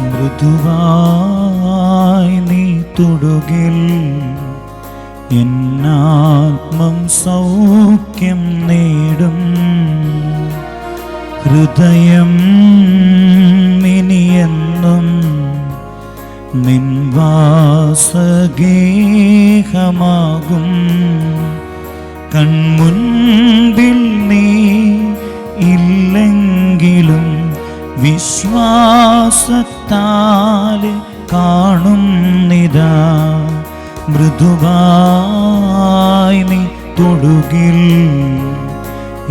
മൃദുവായി നീ തൊടുകിൽ എന്നാത്മം സൗഖ്യം നേടും. ഹൃദയം ഇനിയെന്നും നിൻവാസഗേഹമാകും. കൺമുൻപിൽ വിശ്വാസത്താലെ കാണുന്നിതാ. മൃദുവായി നീ തൊടുകിൽ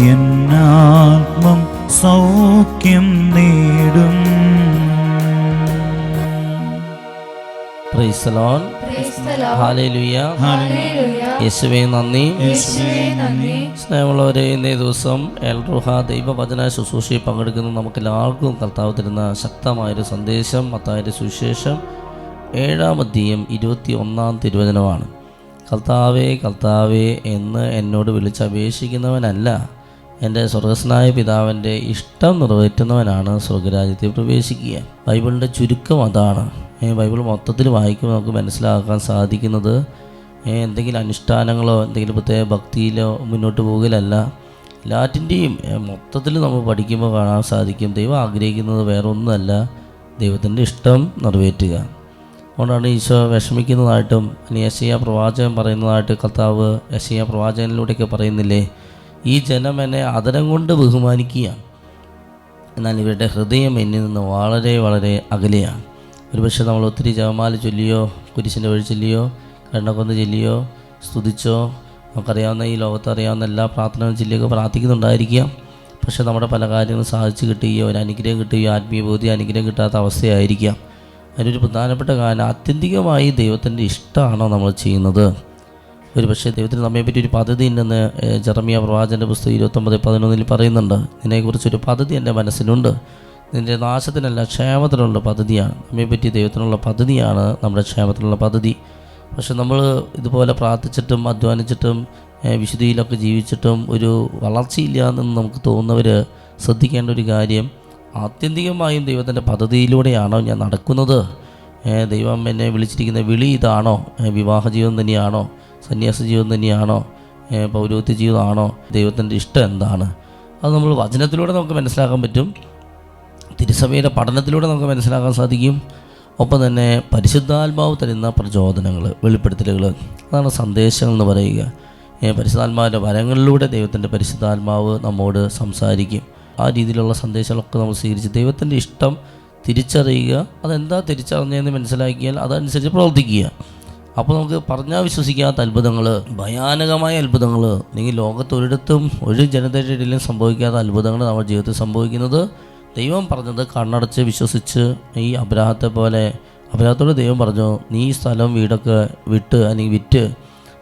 എന്നാത്മം സൗഖ്യം നേടും. പ്രൈസ് ദി ലോർഡ് ഹല്ലേലൂയ യേശുവേ നന്ദി. സ്നേഹമുള്ളവരെ ഇന്നേ ദിവസം എൽ റുഹ ദൈവവചന ശുശ്രൂഷയിൽ പങ്കെടുക്കുന്ന നമുക്ക് എല്ലാവർക്കും കർത്താവ് തരുന്ന ശക്തമായൊരു സന്ദേശം മത്തായൊരു സുവിശേഷം ഏഴാം അധ്യയം ഇരുപത്തി ഒന്നാം തിരുവചനമാണ്. കർത്താവേ കർത്താവേ എന്ന് എന്നോട് വിളിച്ചപേക്ഷിക്കുന്നവനല്ല. എന്റെ സ്വർഗസ്നായ പിതാവിന്റെ ഇഷ്ടം നിറവേറ്റുന്നവനാണ് സ്വർഗരാജ്യത്തിൽ പ്രവേശിക്കുക. ബൈബിളിന്റെ ചുരുക്കം അതാണ്. ബൈബിൾ മൊത്തത്തിൽ വായിക്കുമ്പോൾ നമുക്ക് മനസ്സിലാക്കാൻ സാധിക്കുന്നത് എന്തെങ്കിലും അനുഷ്ഠാനങ്ങളോ എന്തെങ്കിലും പ്രത്യേക ഭക്തിയിലോ മുന്നോട്ട് പോകലല്ല. എല്ലാറ്റിന്റെയും മൊത്തത്തിൽ നമ്മൾ പഠിക്കുമ്പോൾ കാണാൻ സാധിക്കും ദൈവം ആഗ്രഹിക്കുന്നത് വേറെ ഒന്നുമല്ല ദൈവത്തിന്റെ ഇഷ്ടം നിറവേറ്റുക. അതുകൊണ്ടാണ് ഈശോ വിഷമിക്കുന്നതായിട്ടും അല്ലെങ്കിൽ യശയ പ്രവാചകൻ പറയുന്നതായിട്ട് കർത്താവ് യശയ പ്രവാചകനിലൂടെയൊക്കെ പറയുന്നില്ലേ ഈ ജനം എന്നെ അതരം കൊണ്ട് ബഹുമാനിക്കുകയാണ്. എന്നാൽ ഇവരുടെ ഹൃദയം എന്നിൽ നിന്ന് വളരെ വളരെ അകലെയാണ്. ഒരുപക്ഷെ നമ്മൾ ഒത്തിരി ജപമാല ചൊല്ലിയോ കുരിശിന്റെ വഴി ചൊല്ലിയോ കണ്ണക്കൊന്ന് ചൊല്ലിയോ സ്തുതിച്ചോ നമുക്കറിയാവുന്ന ഈ ലോകത്ത് അറിയാവുന്ന എല്ലാ പ്രാർത്ഥനകളും ചൊല്ലിയൊക്കെ പ്രാർത്ഥിക്കുന്നുണ്ടായിരിക്കാം. പക്ഷേ നമ്മുടെ പല കാര്യങ്ങളും സാധിച്ചു കിട്ടുകയോ ഒരു അനുഗ്രഹം കിട്ടുകയോ ആത്മീയബോധി അനുഗ്രഹം കിട്ടാത്ത അവസ്ഥയായിരിക്കാം. അതിനൊരു പ്രധാനപ്പെട്ട കാരണം ആത്യന്തികമായി ദൈവത്തിന്റെ ഇഷ്ടമാണോ നമ്മൾ ചെയ്യുന്നത്? ഒരു പക്ഷേ ദൈവത്തിന് നമ്മെപ്പറ്റി ഒരു പദ്ധതി ഉണ്ടെന്ന് ജെറമിയ പ്രവാചന്റെ പുസ്തകം ഇരുപത്തൊമ്പത് പതിനൊന്നിൽ പറയുന്നുണ്ട്. ഇതിനെക്കുറിച്ചൊരു പദ്ധതി എന്റെ മനസ്സിലുണ്ട്. നിന്റെ നാശത്തിനല്ല ക്ഷേമത്തിനുള്ള പദ്ധതിയാണ്. നമ്മെപ്പറ്റി ദൈവത്തിനുള്ള പദ്ധതിയാണ് നമ്മുടെ ക്ഷേമത്തിനുള്ള പദ്ധതി. പക്ഷെ നമ്മൾ ഇതുപോലെ പ്രാർത്ഥിച്ചിട്ടും അധ്വാനിച്ചിട്ടും വിശുദ്ധിയിലൊക്കെ ജീവിച്ചിട്ടും ഒരു വളർച്ചയില്ല എന്ന് നമുക്ക് തോന്നുന്നവർ ശ്രദ്ധിക്കേണ്ട ഒരു കാര്യം ആത്യന്തികമായും ദൈവത്തിന്റെ പദ്ധതിയിലൂടെയാണോ ഞാൻ നടക്കുന്നത്? ദൈവം എന്നെ വിളിച്ചിരിക്കുന്ന വിളി ഇതാണോ? വിവാഹ ജീവിതം തന്നെയാണോ? സന്യാസ ജീവിതം തന്നെയാണോ? പൗരോത്യ ജീവിതമാണോ ദൈവത്തിന്റെ ഇഷ്ടം എന്താണ്? അത് നമ്മൾ വചനത്തിലൂടെ നമുക്ക് മനസ്സിലാക്കാൻ പറ്റും. തിരുസഭയുടെ പഠനത്തിലൂടെ നമുക്ക് മനസ്സിലാക്കാൻ സാധിക്കും. ഒപ്പം തന്നെ പരിശുദ്ധാത്മാവ് തരുന്ന പ്രചോദനങ്ങൾ വെളിപ്പെടുത്തലുകൾ അതാണ് സന്ദേശങ്ങൾ എന്ന് പറയുക. പരിശുദ്ധാത്മാവിന്റെ വരങ്ങളിലൂടെ ദൈവത്തിന്റെ പരിശുദ്ധാത്മാവ് നമ്മോട് സംസാരിക്കും. ആ രീതിയിലുള്ള സന്ദേശങ്ങളൊക്കെ നമ്മൾ സ്വീകരിച്ച് ദൈവത്തിന്റെ ഇഷ്ടം തിരിച്ചറിയുക. അതെന്താ തിരിച്ചറിഞ്ഞതെന്ന് മനസ്സിലാക്കിയാൽ അതനുസരിച്ച് പ്രവർത്തിക്കുക. അപ്പോൾ നമുക്ക് പറഞ്ഞാൽ വിശ്വസിക്കാത്ത അത്ഭുതങ്ങൾ ഭയാനകമായ അത്ഭുതങ്ങൾ അല്ലെങ്കിൽ ലോകത്തൊരിടത്തും ഒരു ജനതയുടെ ഇടയിലും സംഭവിക്കാത്ത അത്ഭുതങ്ങൾ നമ്മുടെ ജീവിതത്തിൽ സംഭവിക്കുന്നത് ദൈവം പറഞ്ഞത് കണ്ണടച്ച് വിശ്വസിച്ച് ഈ അബ്രാഹത്തെ പോലെ അബ്രാഹത്തോട് ദൈവം പറഞ്ഞു നീ ഈ സ്ഥലം വീടൊക്കെ വിട്ട് അല്ലെങ്കിൽ വിറ്റ്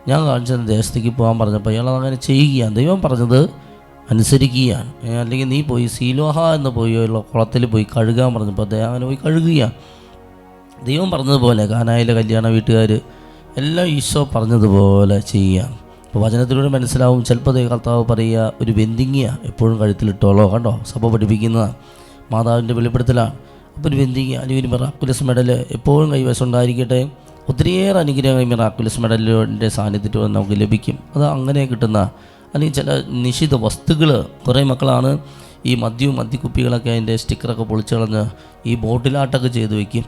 ഞാൻ കാണിച്ച ദേശത്തേക്ക് പോകാൻ പറഞ്ഞപ്പോൾ അയാൾ അങ്ങനെ ചെയ്യുകയാണ്. ദൈവം പറഞ്ഞത് അനുസരിക്കുകയാണ്. അല്ലെങ്കിൽ നീ പോയി സീലോഹ എന്ന് പോയി ഉള്ള കുളത്തിൽ പോയി കഴുകാൻ പറഞ്ഞപ്പോൾ അദ്ദേഹം അങ്ങനെ പോയി കഴുകുകയാണ്. ദൈവം പറഞ്ഞതുപോലെ കാനായിലെ കല്യാണ വീട്ടുകാർ എല്ലാം ഈശോ പറഞ്ഞതുപോലെ ചെയ്യുക അപ്പോൾ വചനത്തിലൂടെ മനസ്സിലാവും. ചിലപ്പോൾ കർത്താവ് പറയുക ഒരു വെന്തിങ്ങിയ. എപ്പോഴും കഴുത്തിലിട്ടോളോ കണ്ടോ? സഭ പഠിപ്പിക്കുന്നതാണ് മാതാവിന്റെ വെളിപ്പെടുത്തലാണ്. അപ്പോൾ ഒരു വെന്തിങ് അല്ലെങ്കിൽ ഒരു മിറാക്കുലസ് മെഡൽ എപ്പോഴും കൈവശം ഉണ്ടായിരിക്കട്ടെ. ഒത്തിരിയേറെ അനുഗ്രഹങ്ങൾ മിറാക്കുലസ് മെഡലിന്റെ സാന്നിധ്യത്തിൽ നമുക്ക് ലഭിക്കും. അത് അങ്ങനെ കിട്ടുന്ന അല്ലെങ്കിൽ ചില നിശ്ചിത വസ്തുക്കൾ കുറേ മക്കളാണ് ഈ മദ്യവും മദ്യക്കുപ്പികളൊക്കെ അതിന്റെ സ്റ്റിക്കറൊക്കെ പൊളിച്ച് കളഞ്ഞ് ഈ ബോട്ടിലാട്ടൊക്കെ ചെയ്ത് വയ്ക്കും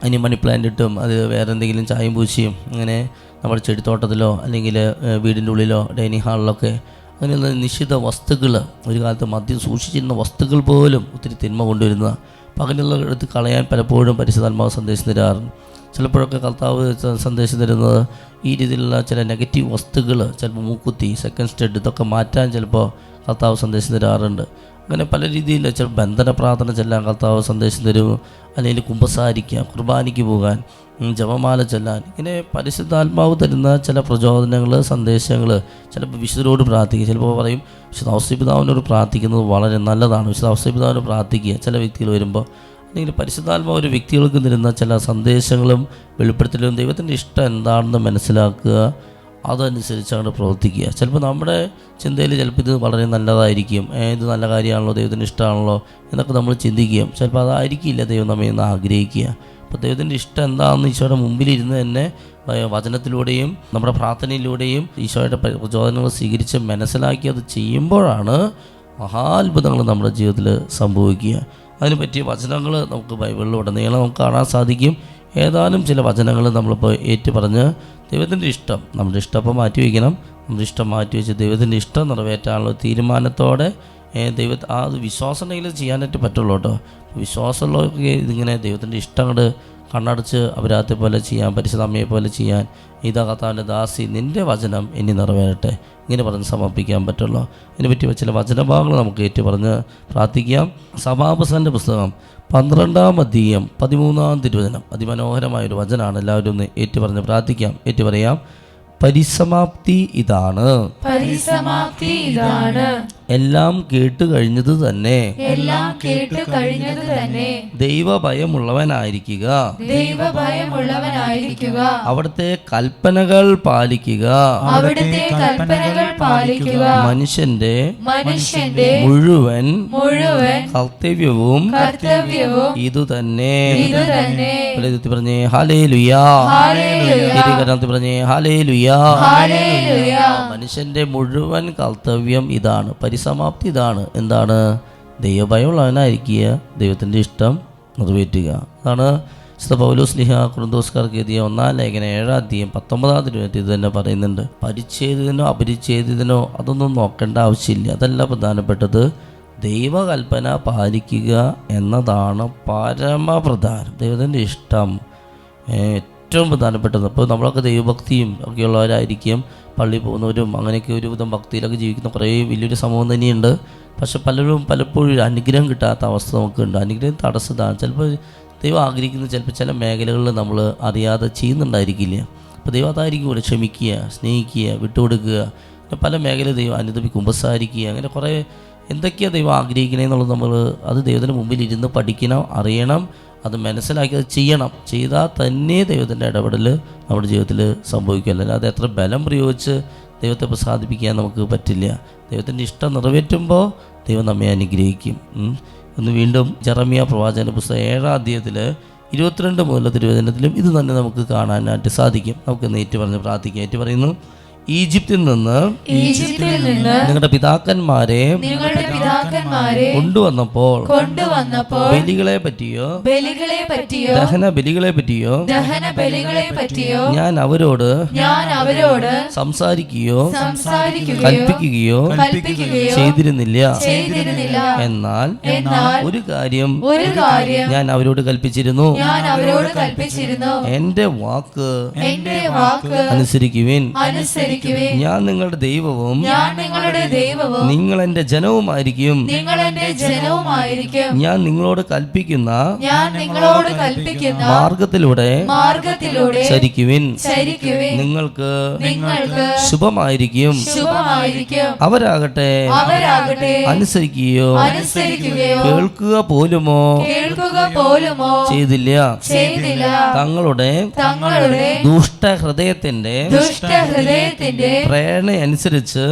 അതിന് മണി പ്ലാന്റ് ഇട്ടും അത് വേറെ എന്തെങ്കിലും ചായം പൂശിയും അങ്ങനെ നമ്മുടെ ചെടിത്തോട്ടത്തിലോ അല്ലെങ്കിൽ വീടിന്റെ ഉള്ളിലോ ഡൈനിങ് ഹാളിലൊക്കെ അങ്ങനെയുള്ള നിശ്ചിത വസ്തുക്കൾ ഒരു കാലത്ത് മദ്യം സൂക്ഷിച്ചിരുന്ന വസ്തുക്കൾ പോലും ഒത്തിരി തിന്മ കൊണ്ടുവരുന്ന അങ്ങനെയുള്ള എടുത്ത് കളയാൻ പലപ്പോഴും പരിശുദ്ധാത്മാവ് സന്ദേശം തരാറുണ്ട്. ചിലപ്പോഴൊക്കെ കർത്താവ് സന്ദേശം തരുന്നത് ഈ രീതിയിലുള്ള ചില നെഗറ്റീവ് വസ്തുക്കൾ ചിലപ്പോൾ മൂക്കുത്തി സെക്കൻഡ് സ്റ്റെഡ് ഇതൊക്കെ മാറ്റാൻ ചിലപ്പോൾ കർത്താവ് സന്ദേശം തരാറുണ്ട്. അങ്ങനെ പല രീതിയിൽ ചില ബന്ധന പ്രാർത്ഥന ചെല്ലാൻ കർത്താവ് സന്ദേശം തരും. അല്ലെങ്കിൽ കുമ്പസാരിക്കുക കുർബാനയ്ക്ക് പോകാൻ ജപമാല ചെല്ലാൻ ഇങ്ങനെ പരിശുദ്ധാത്മാവ് തരുന്ന ചില പ്രചോദനങ്ങൾ സന്ദേശങ്ങൾ ചിലപ്പോൾ വിശുദ്ധരോട് പ്രാർത്ഥിക്കുക. ചിലപ്പോൾ പറയും വിശുദ്ധ ഔസ്യപിതാവിനോട് പ്രാർത്ഥിക്കുന്നത് വളരെ നല്ലതാണ്. വിശുദ്ധ പ്രാർത്ഥിക്കുക. ചില വ്യക്തികൾ വരുമ്പോൾ അല്ലെങ്കിൽ പരിശുദ്ധാത്മാവ് ഒരു വ്യക്തികൾക്ക് തരുന്ന ചില സന്ദേശങ്ങളും വെളിപ്പെടുത്തലും ദൈവത്തിന്റെ ഇഷ്ടം എന്താണെന്ന് മനസ്സിലാക്കുക. അതനുസരിച്ച് അങ്ങോട്ട് പ്രവർത്തിക്കുക. ചിലപ്പോൾ നമ്മുടെ ചിന്തയിൽ ചിലപ്പോൾ ഇത് വളരെ നല്ലതായിരിക്കും. ഏത് നല്ല കാര്യമാണല്ലോ ദൈവത്തിന് ഇഷ്ടമാണല്ലോ എന്നൊക്കെ നമ്മൾ ചിന്തിക്കുകയും ചിലപ്പോൾ അതായിരിക്കില്ല ദൈവം നമ്മെ ഇന്ന് ആഗ്രഹിക്കുക. അപ്പോൾ ദൈവത്തിന്റെ ഇഷ്ടം എന്താണെന്ന് ഈശോയുടെ മുമ്പിലിരുന്ന് തന്നെ വചനത്തിലൂടെയും നമ്മുടെ പ്രാർത്ഥനയിലൂടെയും ഈശോയുടെ പ്രചോദനങ്ങൾ സ്വീകരിച്ച് മനസ്സിലാക്കി അത് ചെയ്യുമ്പോഴാണ് മഹാത്ഭുതങ്ങൾ നമ്മുടെ ജീവിതത്തിൽ സംഭവിക്കുക. അതിന് പറ്റിയ വചനങ്ങൾ നമുക്ക് ബൈബിളിൽ ഉടനീളം നമുക്ക് കാണാൻ സാധിക്കും. ഏതാനും ചില വചനങ്ങൾ നമ്മളിപ്പോൾ ഏറ്റു പറഞ്ഞ് ദൈവത്തിന്റെ ഇഷ്ടം. നമ്മുടെ ഇഷ്ടം മാറ്റി വയ്ക്കണം നമ്മുടെ ഇഷ്ടം മാറ്റി വെച്ച് ദൈവത്തിന്റെ ഇഷ്ടം നിറവേറ്റാനുള്ള തീരുമാനത്തോടെ ദൈവ ആ വിശ്വാസം ഉണ്ടെങ്കിൽ ചെയ്യാനായിട്ട് പറ്റുള്ളൂ കേട്ടോ. വിശ്വാസമുള്ളവർക്ക് ഇതിങ്ങനെ ദൈവത്തിന്റെ ഇഷ്ടം അങ്ങോട്ട് കണ്ണടച്ച് അപരാധത്തെ പോലെ ചെയ്യാൻ പരിശുദ്ധമ്മയെ പോലെ ചെയ്യാൻ ഇതാ ദാസി നിന്റെ വചനം ഇനി നിറവേറട്ടെ. ഇങ്ങനെ പറഞ്ഞ് സമർപ്പിക്കാൻ പറ്റുള്ളൂ. അതിനെ പറ്റി ചില വചനഭാഗങ്ങൾ നമുക്ക് ഏറ്റു പറഞ്ഞ് പ്രാർത്ഥിക്കാം. സഭാപസന്റെ പുസ്തകം പന്ത്രണ്ടാം അധ്യയം പതിമൂന്നാം തിരുവചനം. അതിമനോഹരമായൊരു വചനമാണ്. എല്ലാവരും ഒന്ന് ഏറ്റു പറഞ്ഞ് പ്രാർത്ഥിക്കാം. ഏറ്റു പറയാം പരിസമാപ്തി ഇതാണ്. പരിസമാപ്തി ഇതാണ്. എല്ലാം കേട്ട് കഴിഞ്ഞത് തന്നെ. എല്ലാം കേട്ട് കഴിഞ്ഞത് തന്നെ. ദൈവഭയമുള്ളവനായിരിക്കുക. ദൈവഭയമുള്ളവനായിരിക്കുക. അവിടുത്തെ കൽപ്പനകൾ പാലിക്കുക. അവിടുത്തെ കൽപ്പനകൾ പാലിക്കുക. മനുഷ്യന്റെ മനുഷ്യന്റെ മുഴുവൻ മുഴുവൻ കർത്തവ്യവും കർത്തവ്യവും ഇതുതന്നെ. ഇത് തന്നെ ഫലിതത്തിൽ പറഞ്ഞേ ഹാലേ ലുയാ പറഞ്ഞേ ഹാലേ ലുയാ. മനുഷ്യന്റെ മുഴുവൻ കർത്തവ്യം ഇതാണ്. പരിസമാപ്തി ഇതാണ്. എന്താണ്? ദൈവഭയമുള്ളവനായിരിക്കുക. ദൈവത്തിന്റെ ഇഷ്ടം നിറവേറ്റുക. അതാണ് വിശുദ്ധ പൗലോസ് ലിഹ കുറുന്തോസ്കാർക്ക് എഴുതിയ ഒന്നാം ലേഖന ഏഴാം അധ്യയം പത്തൊമ്പതാം തിരുവനന്തപുരത്ത് ഇത് തന്നെ പറയുന്നുണ്ട്. പരിച്ഛേദിതനോ അപരിച്ഛേദിതനോ അതൊന്നും നോക്കേണ്ട ആവശ്യമില്ല. അതല്ല പ്രധാനപ്പെട്ടത്. ദൈവകൽപ്പന പാലിക്കുക എന്നതാണ് പരമപ്രധാനം. ദൈവത്തിന്റെ ഇഷ്ടം. ഏറ്റവും പ്രധാനപ്പെട്ടത്. അപ്പോൾ നമ്മളൊക്കെ ദൈവഭക്തിയും ഒക്കെയുള്ളവരായിരിക്കും പള്ളി പോകുന്നവരും അങ്ങനെയൊക്കെ ഒരുവിധം ഭക്തിയിലൊക്കെ ജീവിക്കുന്ന കുറേ വലിയൊരു സമൂഹം തന്നെയുണ്ട്. പക്ഷെ പലരും പലപ്പോഴും അനുഗ്രഹം കിട്ടാത്ത അവസ്ഥ നമുക്കുണ്ട്. അനുഗ്രഹം തടസ്സതാണ്. ചിലപ്പോൾ ദൈവം ആഗ്രഹിക്കുന്ന ചിലപ്പോൾ ചില മേഖലകളിൽ നമ്മൾ അറിയാതെ ചെയ്യുന്നുണ്ടായിരിക്കില്ല. അപ്പോൾ ദൈവം അതായിരിക്കും ഇവിടെ ക്ഷമിക്കുക സ്നേഹിക്കുക വിട്ടുകൊടുക്കുക. പല മേഖല ദൈവം അനുദപി കുമ്പസാരിക്കുക അങ്ങനെ കുറേ എന്തൊക്കെയാണ് ദൈവം ആഗ്രഹിക്കണേന്നുള്ളത് നമ്മൾ അത് ദൈവത്തിന് മുമ്പിൽ ഇരുന്ന് പഠിക്കണം അറിയണം. അത് മനസ്സിലാക്കി അത് ചെയ്യണം. ചെയ്താൽ തന്നെ ദൈവത്തിന്റെ ഇടപെടൽ നമ്മുടെ ജീവിതത്തിൽ സംഭവിക്കും. അല്ലാതെ എത്ര ബലം പ്രയോഗിച്ച് ദൈവത്തെ പ്രസാദിപ്പിക്കാൻ നമുക്ക് പറ്റില്ല. ദൈവത്തിന്റെ ഇഷ്ടം നിറവേറ്റുമ്പോൾ ദൈവം നമ്മെ അനുഗ്രഹിക്കും. ഒന്ന് വീണ്ടും ജറമിയ പ്രവാചന പുസ്തകം ഏഴാം അധ്യായത്തിൽ ഇരുപത്തിരണ്ട് മുതലുള്ള തിരുവചനത്തിലും ഇത് തന്നെ നമുക്ക് കാണാനായിട്ട് സാധിക്കും. നമുക്ക് നേറ്റ് പറഞ്ഞ് പ്രാർത്ഥിക്കാം. ഏറ്റു പറയുന്നു ഈജിപ്തിൽ നിന്ന് ഈജിപ്തിൽ നിന്ന് നിങ്ങളുടെ പിതാക്കന്മാരെ നിങ്ങളുടെ പിതാക്കന്മാരെ കൊണ്ടുവന്നപ്പോൾ കൊണ്ടുവന്നപ്പോൾ ബലികളെ പറ്റിയോ ബലികളെ പറ്റിയോ ദഹന ബലികളെ പറ്റിയോ ദഹന ബലികളെ പറ്റിയോ ഞാൻ അവരോട് ഞാൻ അവരോട് സംസാരിക്കുകയോ സംസാരിക്കുകയോ കൽപ്പിക്കുകയോ കൽപ്പിക്കുകയോ ചെയ്തിരുന്നില്ല. ചെയ്തിരുന്നില്ല. എന്നാൽ എന്നാൽ ഒരു കാര്യം ഒരു കാര്യം ഞാൻ അവരോട് കൽപ്പിച്ചിരുന്നു. ഞാൻ അവരോട് കൽപ്പിച്ചിരുന്നു. എന്റെ വാക്ക് എന്റെ വാക്ക് അനുസരിക്കുവിൻ. അനുസരിക്കുവേ ഞാൻ നിങ്ങളുടെ ദൈവവും ഞാൻ നിങ്ങളുടെ ദൈവവും നിങ്ങൾ എന്റെ ജനവുമായിരിക്കും. നിങ്ങൾ എന്റെ ജനവുമായിരിക്കും. ഞാൻ നിങ്ങളോട് കൽപ്പിക്കുന്ന ഞാൻ നിങ്ങളോട് കൽപ്പിക്കുന്ന മാർഗത്തിലൂടെ മാർഗത്തിലൂടെ ചരിക്കുവിൻ. ചരിക്കുവേ നിങ്ങൾക്ക് നിങ്ങൾക്ക് ശുഭമായിരിക്കും. ശുഭമായിരിക്കും. അവരാകട്ടെ അവരാകട്ടെ അനുസരിക്കുകയോ അനുസരിക്കുകയോ കേൾക്കുക പോലുമോ കേൾക്കുക പോലുമോ ചെയ്തില്ല. ചെയ്തില്ല. തങ്ങളുടെ തങ്ങളുടെ ദുഷ്ടഹൃദയത്തിന്റെ ദുഷ്ട ഹൃദയത്തിന്റെ പ്രേരണ അനുസരിച്ച്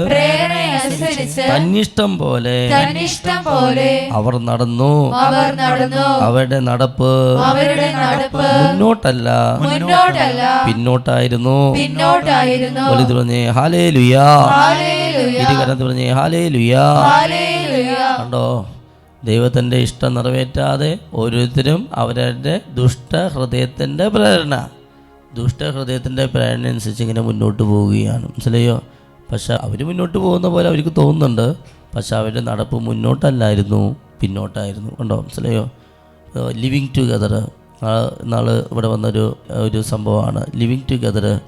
പ്രേരണയനുസരിച്ച് തന്നിഷ്ടം പോലെ തന്നിഷ്ടം പോലെ അവർ നടന്നു. അവർ നടന്നു. അവരുടെ നടപ്പ് അവരുടെ നടപ്പ് മുന്നോട്ടല്ല. മുന്നോട്ടല്ല. പിന്നോട്ടായിരുന്നു. പിന്നോട്ടായിരുന്നു. വലുത് പറഞ്ഞേ ഹാലേ ലുയാ. ഇരുകരത്ത് പറഞ്ഞേ ഹാലേ ലുയാ. കണ്ടോ? ദൈവത്തിന്റെ ഇഷ്ടം നിറവേറ്റാതെ ഓരോരുത്തരും അവരുടെ ദുഷ്ടഹൃദയത്തിന്റെ പ്രേരണ. ദുഷ്ടഹൃദയത്തിന്റെ പ്രേരണ അനുസരിച്ച് ഇങ്ങനെ മുന്നോട്ട് പോവുകയാണ്. മനസ്സിലായോ? പക്ഷെ അവർ മുന്നോട്ട് പോകുന്ന പോലെ അവർക്ക് തോന്നുന്നുണ്ട്. പക്ഷെ അവരുടെ നടപ്പ് മുന്നോട്ടല്ലായിരുന്നു പിന്നോട്ടായിരുന്നു. കണ്ടോ? മനസ്സിലായോ? ലിവിങ് ടുഗദർ നാൾ ഇവിടെ വന്നൊരു ഒരു സംഭവമാണ്. ലിവിങ് ടുഗദർ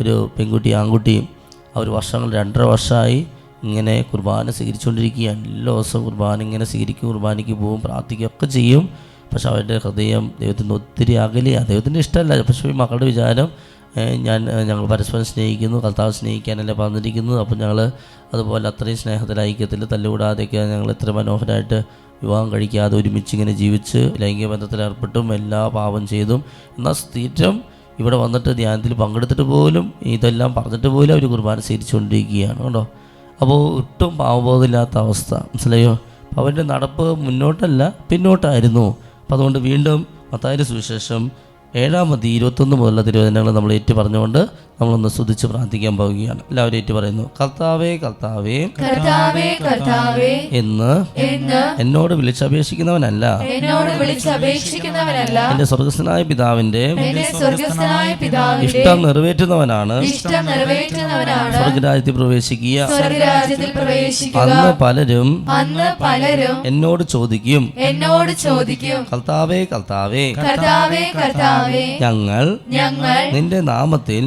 ഒരു പെൺകുട്ടി ആൺകുട്ടിയും അവർ വർഷങ്ങൾ രണ്ടര വർഷമായി ഇങ്ങനെ കുർബാന സ്വീകരിച്ചുകൊണ്ടിരിക്കുകയാണ്. എല്ലാ ദിവസവും കുർബാന ഇങ്ങനെ സ്വീകരിക്കും കുർബാനയ്ക്ക് പോവും പ്രാർത്ഥിക്കുകയൊക്കെ ചെയ്യും. പക്ഷെ അവരുടെ ഹൃദയം ദൈവത്തിന്റെ ഒത്തിരി അകലെയാണ്. ദൈവത്തിന്റെ ഇഷ്ടമല്ല. പക്ഷേ മക്കളുടെ വിചാരം ഞാൻ ഞങ്ങൾ പരസ്പരം സ്നേഹിക്കുന്നു കർത്താവ് സ്നേഹിക്കാനല്ലേ പറഞ്ഞിരിക്കുന്നത് അപ്പോൾ ഞങ്ങൾ അതുപോലെ അത്രയും സ്നേഹത്തിൽ ഐക്യത്തിൽ തല്ലുകൂടാതെയൊക്കെ ഞങ്ങൾ ഇത്ര മനോഹരമായിട്ട് വിവാഹം കഴിക്കാതെ ഒരുമിച്ച് ഇങ്ങനെ ജീവിച്ച് ലൈംഗിക ബന്ധത്തിൽ ഏർപ്പെട്ടും എല്ലാ പാപം ചെയ്തും. എന്നാൽ സ്ഥിരം ഇവിടെ വന്നിട്ട് ധ്യാനത്തിൽ പങ്കെടുത്തിട്ട് പോലും ഇതെല്ലാം പറഞ്ഞിട്ട് പോലും അവർ കുർബാന സ്വീകരിച്ചുകൊണ്ടിരിക്കുകയാണ് കേട്ടോ അപ്പോൾ ഒട്ടും പാവബോധമില്ലാത്ത അവസ്ഥ മനസ്സിലായോ? അവന്റെ നടപ്പ് മുന്നോട്ടല്ല പിന്നോട്ടായിരുന്നു. അപ്പോൾ അതുകൊണ്ട് വീണ്ടും മത്തായ സുവിശേഷം ഏഴാമതി ഇരുപത്തൊന്ന് മുതലുള്ള തിരുവചനങ്ങൾ നമ്മൾ ഏറ്റു പറഞ്ഞുകൊണ്ട് നമ്മളൊന്ന് സ്തുതിച്ച് പ്രാർത്ഥിക്കാൻ പോവുകയാണ്. എല്ലാവരും ഏറ്റു പറയുന്നു കർത്താവേ കർത്താവേ കർത്താവേ കർത്താവേ എന്ന് എന്ന് എന്നോട് വിളിച്ചപേക്ഷിക്കുന്നവനല്ല. എന്നോട് വിളിച്ചപേക്ഷിക്കുന്നവനല്ല. എന്റെ സ്വർഗസ്വനായ എന്റെ സ്വർഗസ്ഥനായ പിതാവിന്റെ ഇഷ്ടം നിറവേറ്റുന്നവനാണ്. ഇഷ്ടം നിറവേറ്റുന്നവനാണ്. സ്വർഗരാജ്യത്തിൽ പ്രവേശിക്കുക. സ്വർഗരാജ്യത്തിൽ പ്രവേശിക്കുക. അന്ന് പലരും അന്ന് പലരും എന്നോട് ചോദിക്കും. എന്നോട് ചോദിക്കും. കർത്താവേ കർത്താവേ കർത്താവേ കർത്താവേ ഞങ്ങൾ ഞങ്ങൾ നിന്റെ നാമത്തിൽ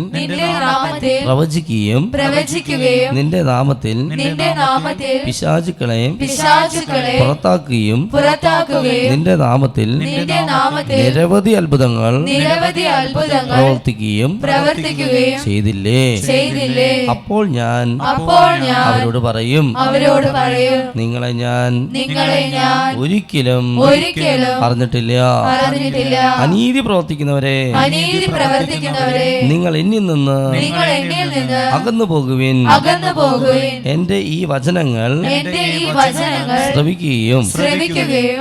പ്രവചിക്കുകയും പ്രവചിക്കുകയും നിന്റെ നാമത്തിൽ നിന്റെ നാമത്തിൽ പിശാചുക്കളെ പിശാചുക്കളെ പുറത്താക്കുകയും പുറത്താക്കുകയും നിന്റെ നാമത്തിൽ നിന്റെ നാമത്തിൽ നിരവധി അത്ഭുതങ്ങൾ നിരവധി അത്ഭുതങ്ങൾ പ്രവർത്തിക്കുകയും പ്രവർത്തിക്കുകയും ചെയ്തില്ലേ? ചെയ്തില്ലേ? അപ്പോൾ ഞാൻ അപ്പോൾ ഞാൻ അവരോട് പറയും അവരോട് പറയും നിങ്ങളെ ഞാൻ നിങ്ങളെ ഞാൻ ഒരിക്കലും ഒരിക്കലും അറിഞ്ഞിട്ടില്ല. അറിഞ്ഞിട്ടില്ല. അനീതി പ്രവർത്തിക്കുന്നവരെ പ്രവർത്തിക്കുന്നവരെ നിങ്ങൾ എന്നിൽ നിന്ന് നിങ്ങൾ എന്നിൽ നിന്ന് അകന്നു പോകുവിൻ. അകന്നു എന്റെ ഈ വചനങ്ങൾ എന്റെ ഈ വചനങ്ങൾ ശ്രമിക്കുകയും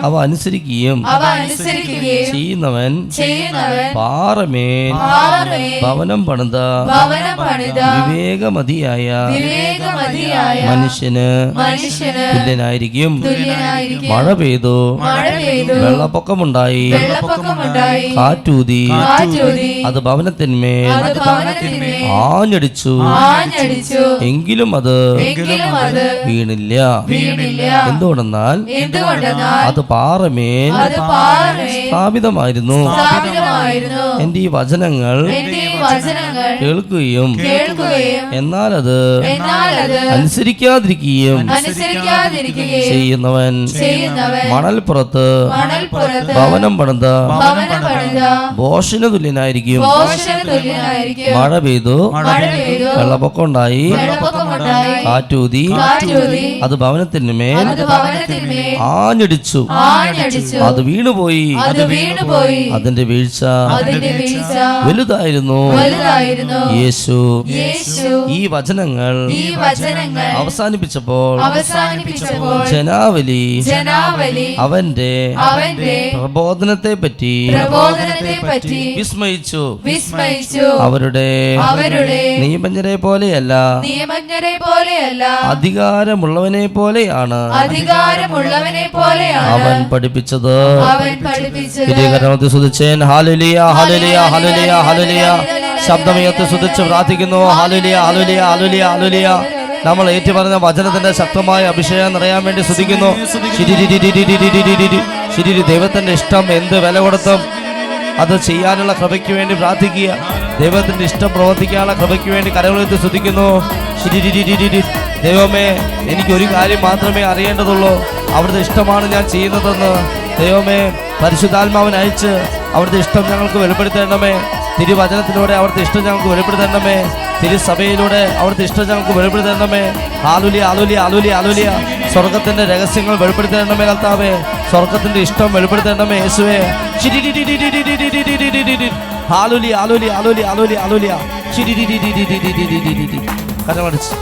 അവ അനുസരിക്കുകയും അവ അനുസരിക്കുകയും ചെയ്യുന്നവൻ പാറമേൽ ഭവനം പണിത ഭവനം പണിത വിവേകമതിയായ വിവേകമതിയായ മനുഷ്യന് മനുഷ്യന് തുല്യനായിരിക്കും. തുല്യനായിരിക്കും. മഴ പെയ്തു മഴ പെയ്തു വെള്ളപ്പൊക്കമുണ്ടായി. വെള്ളപ്പൊക്കമുണ്ടായി. കാറ്റൂതി ചൂതി അത് ഭവനത്തിന്മേൽ ആഞ്ഞടിച്ചു. എങ്കിലും അത് വീണില്ല. എന്തുകൊണ്ടെന്നാൽ അത് പാറമേൽ സ്ഥാപിതമായിരുന്നു. എന്റെ ഈ വചനങ്ങൾ കേൾക്കുകയും എന്നാലത് അനുസരിക്കാതിരിക്കുകയും ചെയ്യുന്നവൻ മണൽപ്പുറത്ത് ഭവനം പണിത ഭോഷന് തുല്യനായിരിക്കും. മഴ പെയ്തു വെള്ളപ്പൊക്കം ഉണ്ടായി കാറ്റൂതി അത് ഭവനത്തിന്മേൽ ആഞ്ഞടിച്ചു. അത് വീണുപോയി. അതിന്റെ വീഴ്ച വലുതായിരുന്നു. യേശു ഈ വചനങ്ങൾ ഈ വചനങ്ങൾ അവസാനിപ്പിച്ചപ്പോൾ അവസാനിപ്പിച്ചപ്പോൾ ജനാവലി ജനാവലി അവന്റെ അവന്റെ പ്രബോധനത്തെ പറ്റി പ്രബോധനത്തെ പറ്റി വിസ്മയിച്ചു. വിസ്മയിച്ചു. അവരുടെ അവരുടെ നിയമജ്ഞരെ പോലെയല്ല നിയമജ്ഞരെ പോലെയല്ല അധികാരമുള്ളവനെ പോലെയാണ് അധികാരമുള്ളവനെ പോലെയാണ് അവൻ പഠിപ്പിച്ചത്. അവൻ പഠിപ്പിച്ചത്. ഹലലിയ ഹലലിയ ഹാലുലിയ ഹാലുലിയ ഹാലുലിയ ഹാലുലിയ ശബ്ദമയത്ത് സ്തുതിച്ച് പ്രാർത്ഥിക്കുന്നു ആലുലിയ ആലുലിയ ആലുലിയ ആലുലിയ നമ്മൾ ഏറ്റുപറഞ്ഞ വചനത്തിന്റെ ശക്തമായ അഭിഷേകം നിറയാൻ വേണ്ടി സ്തുതിക്കുന്നു ശരി ദൈവത്തിന്റെ ഇഷ്ടം എന്ത് വില കൊടുത്തും അത് ചെയ്യാനുള്ള കൃപയ്ക്ക് വേണ്ടി പ്രാർത്ഥിക്കുക ദൈവത്തിന്റെ ഇഷ്ടം പ്രവർത്തിക്കാനുള്ള കൃപയ്ക്ക് വേണ്ടി കരകളെത്തി സ്തുതിക്കുന്നു ദൈവമേ എനിക്ക് ഒരു കാര്യം മാത്രമേ അറിയേണ്ടതുള്ളൂ അവിടുത്തെ ഇഷ്ടമാണ് ഞാൻ ചെയ്യുന്നതെന്ന് ദൈവമേ പരിശുദ്ധാത്മാവിനയച്ച് അവിടുത്തെ ഇഷ്ടം ഞങ്ങൾക്ക് വെളിപ്പെടുത്തേണ്ടമേ തിരുവചനത്തിലൂടെ അവിടുത്തെ ഇഷ്ടം ഞങ്ങൾക്ക് വെളിപ്പെടുത്തണമേ തിരുസഭയിലൂടെ അവിടുത്തെ ഇഷ്ടം ഞങ്ങൾക്ക് വെളിപ്പെടുത്തണമേ ആലുലി ആലുലി ആലുലി ആലുലിയ സ്വർഗത്തിന്റെ രഹസ്യങ്ങൾ വെളിപ്പെടുത്തേണ്ടമേ കർത്താവേ സ്വർഗത്തിന്റെ ഇഷ്ടം വെളിപ്പെടുത്തേണ്ടമേ യേശുവേ ആലുലി ആലുലി ആലുലി ആലുലി ആലുലിയ കരമടിച്ച്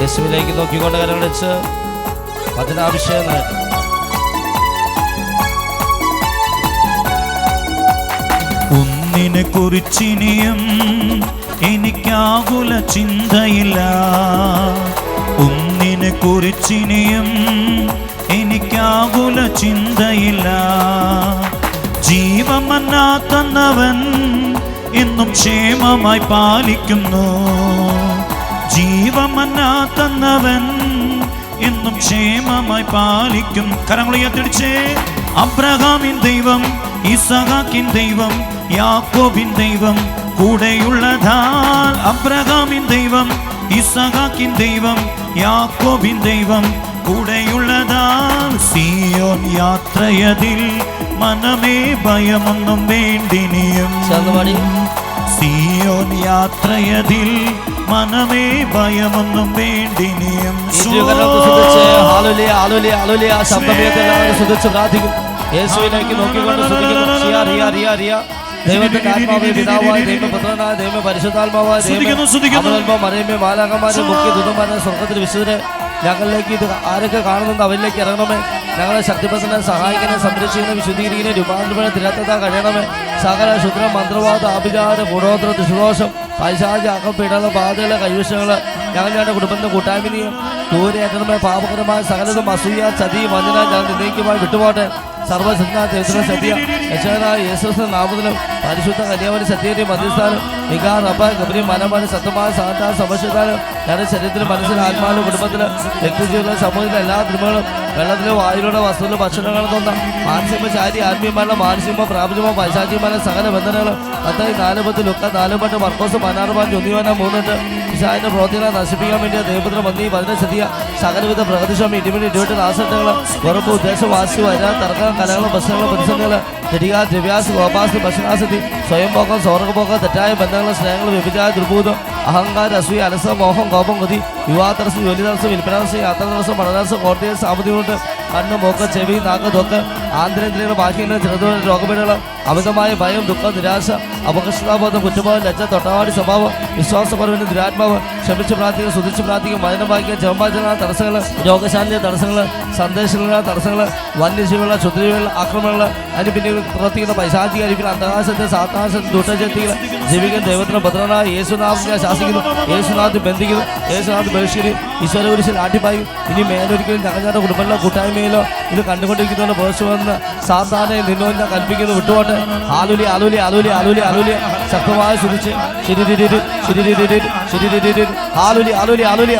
യേശുവിലേക്ക് നോക്കിക്കൊണ്ട് കരമടിച്ച് അതിനാഭിഷേകമായിട്ട് ഒന്നിനെ കുറിച്ചിനിയും എനിക്കാകുല ചിന്തയില്ല. ഒന്നിനെ കുറിച്ചിനിയും എനിക്കാകുല ചിന്തയില്ല. ജീവമന്നാ തന്നവൻ എന്നും ക്ഷേമമായി പാലിക്കുന്നു. ജീവമന്നാ തന്നവൻ എന്നും ക്ഷേമമായി പാലിക്കും കരങ്ങളുയർത്തിടിച്ചേ അബ്രഹാമിൻ ദൈവം ഇസഹാക്കിൻ ദൈവം யாக்கோவின் தெய்வம் கூடையுள்ளதால் அப்ரகாமின் தெய்வம் இசகாக்கின் தெய்வம் யாக்கோவின் தெய்வம் കൂടെയുള്ളതാൽ സിയോൻ യാത്രയതിൽ മനമേ ഭയമൊന്നും വേണ്ടിനിയും സിയോൻ യാത്രയതിൽ മനമേ ഭയമൊന്നും വേണ്ടിനിയും ശബ്ദം നോക്കിക്കൊണ്ട് സ്തുതിക്കുന്നു. റിയ, റിയ, റിയ, റിയ. ദൈവത്തിന്റെ ആത്മാവേ പിതാവായ ദൈവപുത്രനായ ദൈവ പരിശുദ്ധാത്മാവായ സ്തുതിക്കുന്നു, സ്തുതിക്കുന്നു. ദൈവം മറിയമ്മേ മാലാകന്മാരെ മുഖ്യ ദുതന്മാരെ സ്വർഗത്തിൽ വിശുദ്ധരെ ഞങ്ങളിലേക്ക് ഇത് ആരൊക്കെ കാണുന്നുണ്ട് അവരിലേക്ക് ഇറങ്ങണമേ ഞങ്ങളെ ശക്തിപ്രസനെ സഹായിക്കണേ സംരക്ഷിക്കണേ വിശുദ്ധീകരിക്കണേ രൂപാന്തരപ്പെടെ തിരത്തത കഴിയണമേ സകല ശുദ്ര മന്ത്രവാദ അഭിചാര ഗുണോത്ര ദുഷദോഷം പൈശാച അകപ്പീഡന ബാധകളെ കൈവശങ്ങൾ ഞങ്ങൾ ഞങ്ങളുടെ കുടുംബത്തിന്റെ കൂട്ടായ്മയും ദൂരേറ്റണമേ പാപകരമായ സകലതും അസൂയ ചതി വഞ്ചന ഞാൻ നിന്നേക്കുമായി വിട്ടുപോട്ടെ സർവസിദ്ധ ചൈത്ര സത്യ യശോദായ യേശുസ് നാമത്തിലും പരിശുദ്ധ കന്യാവലി സത്യയുടെ മധ്യസ്ഥാനം. വികാർ അപ്പ ഗബരി മനമാന സത്യമായ സാധാ സമശുദ്ധാനം ഞങ്ങളുടെ ശരീരത്തിലും മനസ്സിലും ആത്മാവിലും കുടുംബത്തിലും വ്യക്തിജീവിതം സമൂഹത്തിലെ എല്ലാ തിന്മകളും വെള്ളത്തിലെ വായുവിലൂടെ വസ്തുവിലും ഭക്ഷണങ്ങളും തന്ന മാനസിക ശാരി ആത്മീയമായ മാനസികമോ പ്രാപഞ്ചമോ പൈശാചികമായ സകല ബന്ധനങ്ങളും അത്തായി നാല് പത്ത് ലുക്ക നാല് പത്ത് മർക്കോസ് പതിനാറുപാൻ ചൊന്നിയോന മൂന്നിട്ട് വിശാലിന്റെ പ്രവർത്തികളെ നശിപ്പിക്കാൻ വേണ്ടി മന്ദി പതിനെ ശ്രദ്ധിയ സകലവിധ പ്രകൃതിശ്രമം ഇടിമിടി ഇടിവിട്ട് നാശട്ടങ്ങൾ ഉറപ്പ് ഉദ്ദേശം വാസി വരാൻ തർക്കം കലകളും പ്രശ്നങ്ങളും പ്രതിസന്ധികൾ ജടിക ദ്രവ്യാസ് ഗോപാസ് ഭക്ഷണാസതി സ്വയംഭോഗം സ്വർഗഭോഗം തെറ്റായ ബന്ധങ്ങൾ സ്നേഹങ്ങൾ വ്യഭിചാര ദുർഭൂതം അഹങ്കാര അസൂയ അലസ മോഹം കോപം കൊതി യുവാതടസ്സം ജോലിതടസ്സം വിൽപ്പനാതടസ്സം യാത്രാതടസ്സം പഠനതടസ്സം കോട്ടയസ് കൊണ്ട് കണ്ണ് മൂക്ക് ചെവി നാക്ക് തൊക്ക് ആന്തരേന്ദ്രിയങ്ങൾ ബാഹ്യങ്ങൾ ചെറുതുകൾ രോഗപീഠകൾ അമിതമായ ഭയം ദുഃഖം നിരാശ അപകർഷതാബോധം കുറ്റബോധം ലജ്ജ തൊട്ടാവാടി സ്വഭാവം വിശ്വാസപരവിന് ദുരാത്മാവ് ക്ഷമിച്ച് പ്രാർത്ഥിക്കുക സുധിച്ച് പ്രാർത്ഥിക്കുക വചനം വായിക്കുക ജപമാചരണ തടസ്സങ്ങൾ രോഗശാന്തി തടസ്സങ്ങൾ സന്ദേശങ്ങളുടെ തടസ്സങ്ങൾ വന്യജീവികളുടെ ക്ഷുദ്രജീവികളുടെ ആക്രമണങ്ങൾ അതിന് പിന്നിൽ പ്രവർത്തിക്കുന്ന പൈശാചിക അരിപ്പിൽ അന്തകാശത്തെ സാത്താശത്തെ ദുഷ്ടശക്തികൾ ജീവിക്കുന്ന ദൈവത്തിന് ഭദ്രനായ യേശുനാഥിനെ ശാസിക്കുന്നു. യേശുനാഥ് ബന്ധിക്കുന്നു. യേശുനാഥ് ബഹിഷ്കരി ഈശ്വര ഗുരുശിൽ ആട്ടിപ്പായി. ഇനി മേലൊരിക്കലും ഞങ്ങളുടെ കുടുംബങ്ങളിലോ കൂട്ടായ്മയിലോ ഇത് കണ്ടുകൊണ്ടിരിക്കുന്നവരുടെ പേഴ്സ് വന്ന് സാത്താനെ നിന്നോന്ന കൽപ്പിക്കുന്നു. വിട്ടുപോട്ടെ. ആലുലി ആലുലി ആലുലി ആലുലി ആലുലി. ശക്തമായ ശുദ്ധിച്ച്. ശരി ശരി ശരി ആലുലി ആലുലി ആലുലിയ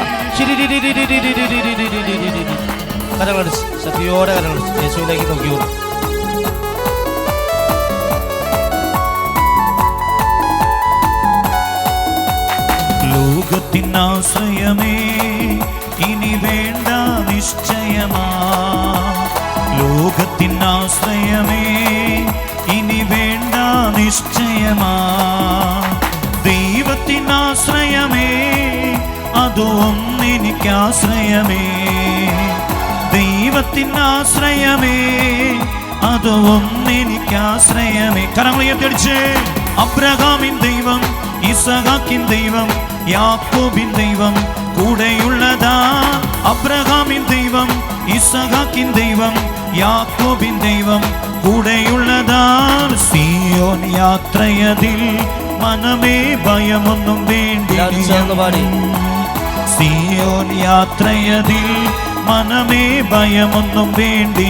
കരങ്ങളടിച്ച് ശക്തിയോടെ കരങ്ങളടിച്ച് യേശുവിലേക്ക് നോക്കിയോളൂ ലോകത്തിനാശ്രയമേ ഇനി വേണ്ട நிச்சயமா லோகத்தின் ஆசிரியமே இனி வேண்டாம் நிச்சயமா ദൈവത്തിൻ ആശ്രയമേ അതും എനിക്ക് ആശ്രയമേ ദൈവത്തിൻ ആശ്രയമേ അതും എനിക്ക് ആശ്രയമേ കരങ്ങളിയടിച്ച് അബ്രഹാമിൻ ദൈവം ഇസഹാക്കിൻ ദൈവം യാക്കോബിൻ ദൈവം കൂടെയുള്ളതാ. അബ്രഹാമിൻ ദൈവം ഇസഹാക്കിൻ ദൈവം യാക്കോബിൻ ദൈവം കൂടെയുള്ളതാ. സിയോൻ യാത്രയതിൽ മനമേ ഭയമൊന്നും വേണ്ടി സിയോൻ യാത്രയതിൽ മനമേ ഭയമൊന്നും വേണ്ടി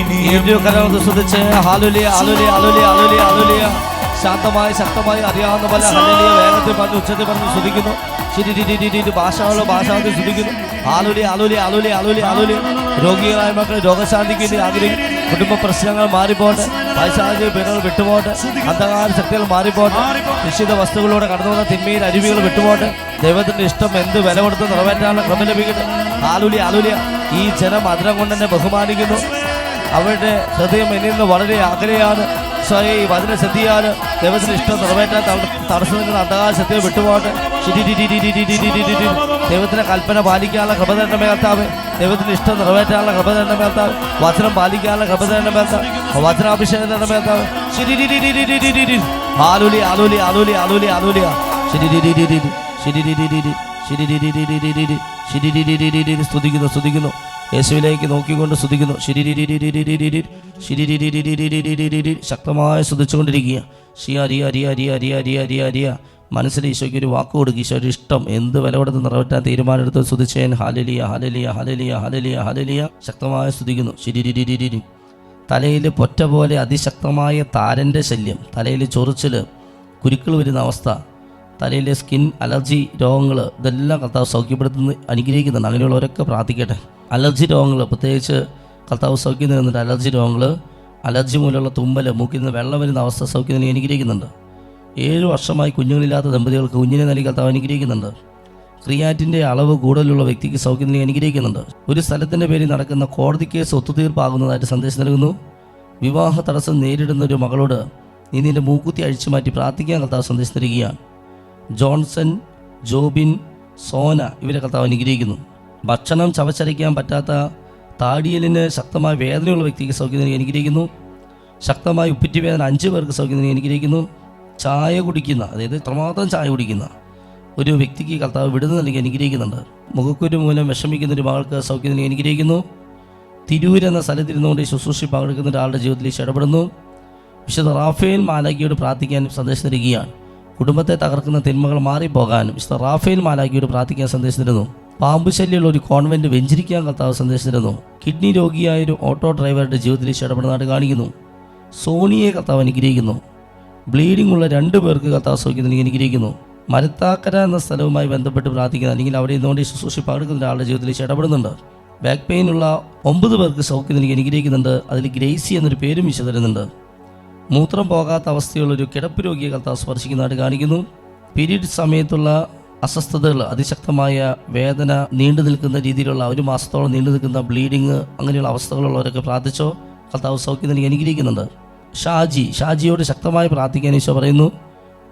ശ്രദ്ധിച്ച്. ശാന്തമായി ശക്തമായി അറിയാവുന്ന പോലെ വേഗത്തിൽ പറഞ്ഞു ഉച്ചത്തിൽ പറഞ്ഞു സ്തുതിക്കുന്നു ശരി രി, രി, രി, ആലോലി ആലോലി ആലോലി ആലോലി ആലോലി രോഗികളായ മക്കളെ രോഗശാന്തിക്ക് വേണ്ടി ആഗ്രഹിക്കും കുടുംബ പ്രശ്നങ്ങൾ മാറിപ്പോട്ടെ. പൈശാചിക പേരുകൾ വിട്ടുപോട്ടെ. അന്ധകാര ശക്തികൾ മാറിപ്പോട്ടെ. നിശ്ചിത വസ്തുക്കളിലൂടെ കടന്നു വന്ന തിന്മയിൽ അരുവികൾ വിട്ടുപോട്ടെ. ദൈവത്തിന്റെ ഇഷ്ടം എന്ത് വില കൊടുത്ത് നിറവേറ്റാനുള്ള ക്രമം ലഭിക്കട്ടെ. ആലുലി ആലുലിയ ഈ ജനം മധുരം കൊണ്ട് തന്നെ ബഹുമാനിക്കുന്നു. അവരുടെ ഹൃദയം എന്നിൽ നിന്ന് വളരെ അകലെയാണ്. സഹൈവ് അതിനെ ശ്രദ്ധിയാൽ ദൈവത്തിന് ഇഷ്ടം നിറവേറ്റാൻ തടസ്സം നിൽക്കുന്ന അന്ധകാര അന്താകാശത്തെ വിട്ടുപോകട്ടെ ദൈവത്തിന്റെ കൽപ്പന പാലിക്കാനുള്ള കൃപ തന്നെ മേർത്താവ് ദൈവത്തിന് ഇഷ്ടം നിറവേറ്റാനുള്ള കൃപ തന്നെ മേർത്താവ് വചനം പാലിക്കാനുള്ള കൃപ തന്നെ മേർത്താവ് വചനാഭിഷേകം തന്നെ മേർത്താവ് ആലുലി ആലുലി ആലുലി ആലുലി ആലുലിയ ശരി ശരി സ്തുതിക്കുന്നു സ്തുതിക്കുന്നു യേശുവിലേക്ക് നോക്കിക്കൊണ്ട് സ്തുതിക്കുന്നു. ശക്തമായി സ്തുതിച്ചുകൊണ്ടിരിക്കുക. ഷിയ അരിയ അരിയ അരിയ അരിയ മനസ്സിൽ ഈശോയ്ക്ക് ഒരു വാക്ക് കൊടുക്കുക. ഈശോയുടെ ഇഷ്ടം എന്ത് വിലപെടുത്ത് നിറവേറ്റാൻ തീരുമാനമെടുത്ത് സ്തുതിച്ചേൻ. ഹലലിയ ഹലലിയ ഹലലിയ ഹലലിയ ഹലലിയ ശക്തമായി സ്തുതിക്കുന്നു. ശിരിരിരിരിരി തലയിൽ പൊറ്റ പോലെ അതിശക്തമായ താരന്റെ ശല്യം. തലയിൽ ചൊറിച്ചിൽ കുരുക്കൾ വരുന്ന അവസ്ഥ. തലയിലെ സ്കിൻ അലർജി രോഗങ്ങൾ ഇതെല്ലാം കർത്താവ് സൗഖ്യപ്പെടുത്തുന്ന അനുഗ്രഹിക്കുന്നുണ്ട്. അങ്ങനെയുള്ളവരൊക്കെ പ്രാർത്ഥിക്കട്ടെ. അലർജി രോഗങ്ങൾ പ്രത്യേകിച്ച് കർത്താവ് സൗഖ്യം നൽകുന്നുണ്ട് അലർജി രോഗങ്ങൾ അലർജി മൂലമുള്ള തുമ്മൽ മൂക്കിൽ നിന്ന് വെള്ളം വരുന്ന അവസ്ഥ സൗഖ്യം അനുഗ്രഹിക്കുന്നുണ്ട്. ഏഴ് വർഷമായി കുഞ്ഞുങ്ങളില്ലാത്ത ദമ്പതികൾക്ക് കുഞ്ഞിനെ നൽകി കർത്താവ് അനുഗ്രഹിക്കുന്നുണ്ട്. ക്രിയാറ്റിന്റെ അളവ് കൂടുതലുള്ള വ്യക്തിക്ക് സൗഖ്യം നൽകി അനുഗ്രഹിക്കുന്നുണ്ട്. ഒരു സ്ഥലത്തിന്റെ പേരിൽ നടക്കുന്ന കോടതി കേസ് ഒത്തുതീർപ്പാകുന്നതായിട്ട് സന്ദേശം നൽകുന്നു. വിവാഹ തടസ്സം നേരിടുന്ന ഒരു മകളോട് നീ നിന്റെ മൂക്കുത്തി അഴിച്ചു മാറ്റി പ്രാർത്ഥിക്കാൻ കർത്താവ് സന്ദേശം തരികയാണ്. ജോൺസൺ ജോബിൻ സോന ഇവരെ കർത്താവ് അനുഗ്രഹിക്കുന്നു. ഭക്ഷണം ചവച്ചരയ്ക്കാൻ പറ്റാത്ത താടിയലിന് ശക്തമായ വേദനയുള്ള വ്യക്തിക്ക് സൗഖ്യം അനുഗ്രഹിക്കുന്നു. ശക്തമായ ഉപ്പിറ്റി വേദന അഞ്ച് പേർക്ക് സൗഖ്യം അനുഗ്രഹിക്കുന്നു. ചായ കുടിക്കുന്ന അതായത് എത്രമാത്രം ചായ കുടിക്കുന്ന ഒരു വ്യക്തിക്ക് കർത്താവ് വിടുന്ന നൽകി അനുഗ്രഹിക്കുന്നുണ്ട്. മുഖക്കുരു മൂലം വിഷമിക്കുന്ന ഒരു മകൾക്ക് സൗഖ്യം അനുഗ്രഹിക്കുന്നു. തിരൂർ എന്ന സ്ഥലത്തിരുന്നുകൊണ്ട് ശുശ്രൂഷ പങ്കെടുക്കുന്ന ഒരാളുടെ ജീവിതത്തിൽ ഇടപെടുന്നു. വിശുദ്ധ റാഫേൽ മാലാഖിയോട് പ്രാർത്ഥിക്കാൻ സന്ദേശം തരികയാണ് കുടുംബത്തെ തകർക്കുന്ന തിന്മകൾ മാറിപ്പോകാനും വിശുദ്ധ റാഫേൽ മാലാഖിയോട് പ്രാർത്ഥിക്കാൻ സന്ദേശിച്ചിരുന്നു. തരുന്നു പാമ്പ് ശല്യമുള്ള ഒരു കോൺവെന്റ് വെഞ്ചരിക്കാൻ കർത്താവ് സന്ദേശിച്ചിരുന്നു. കിഡ്നി രോഗിയായ ഒരു ഓട്ടോ ഡ്രൈവറുടെ ജീവിതത്തിൽ ഇഷ്ടപ്പെടുന്നതായിട്ട് കാണിക്കുന്നു. സോണിയെ കർത്താവ് അനുഗ്രഹിക്കുന്നു. ബ്ലീഡിംഗ് ഉള്ള രണ്ട് പേർക്ക് കർത്താവ് സൗഖ്യം നൽകി അനുഗ്രഹിക്കുന്നു. മരത്താക്കര എന്ന സ്ഥലവുമായി ബന്ധപ്പെട്ട് പ്രാർത്ഥിക്കുന്ന അല്ലെങ്കിൽ അവിടെ ഇന്നുകൊണ്ട് ശുശ്രൂഷ പങ്കെടുക്കുന്ന ഒരാളുടെ ജീവിതത്തിൽ ഇഷ്ടപ്പെടുന്നുണ്ട് ബാക്ക് പെയിനുള്ള ഒമ്പത് പേർക്ക് സൗഖ്യം എനിക്ക് അനുഗ്രഹിക്കുന്നുണ്ട്. അതിൽ ഗ്രേസി എന്നൊരു പേരും ഈശോ തരുന്നുണ്ട്. മൂത്രം പോകാത്ത അവസ്ഥയുള്ള ഒരു കിടപ്പ് രോഗിയെ കർത്താവ് സ്പർശിക്കുന്നതായിട്ട് കാണിക്കുന്നു. പീരീഡ് സമയത്തുള്ള അസ്വസ്ഥതകൾ അതിശക്തമായ വേദന നീണ്ടു നിൽക്കുന്ന രീതിയിലുള്ള ഒരു മാസത്തോളം നീണ്ടു നിൽക്കുന്ന ബ്ലീഡിങ് അങ്ങനെയുള്ള അവസ്ഥകളുള്ളവരൊക്കെ പ്രാർത്ഥിച്ചോ? കർത്താവ് സൗഖ്യം നൽകി അനുഗ്രഹിക്കുന്നുണ്ട്. ഷാജി ഷാജിയോട് ശക്തമായി പ്രാർത്ഥിക്കാൻ ഈശോ പറയുന്നു.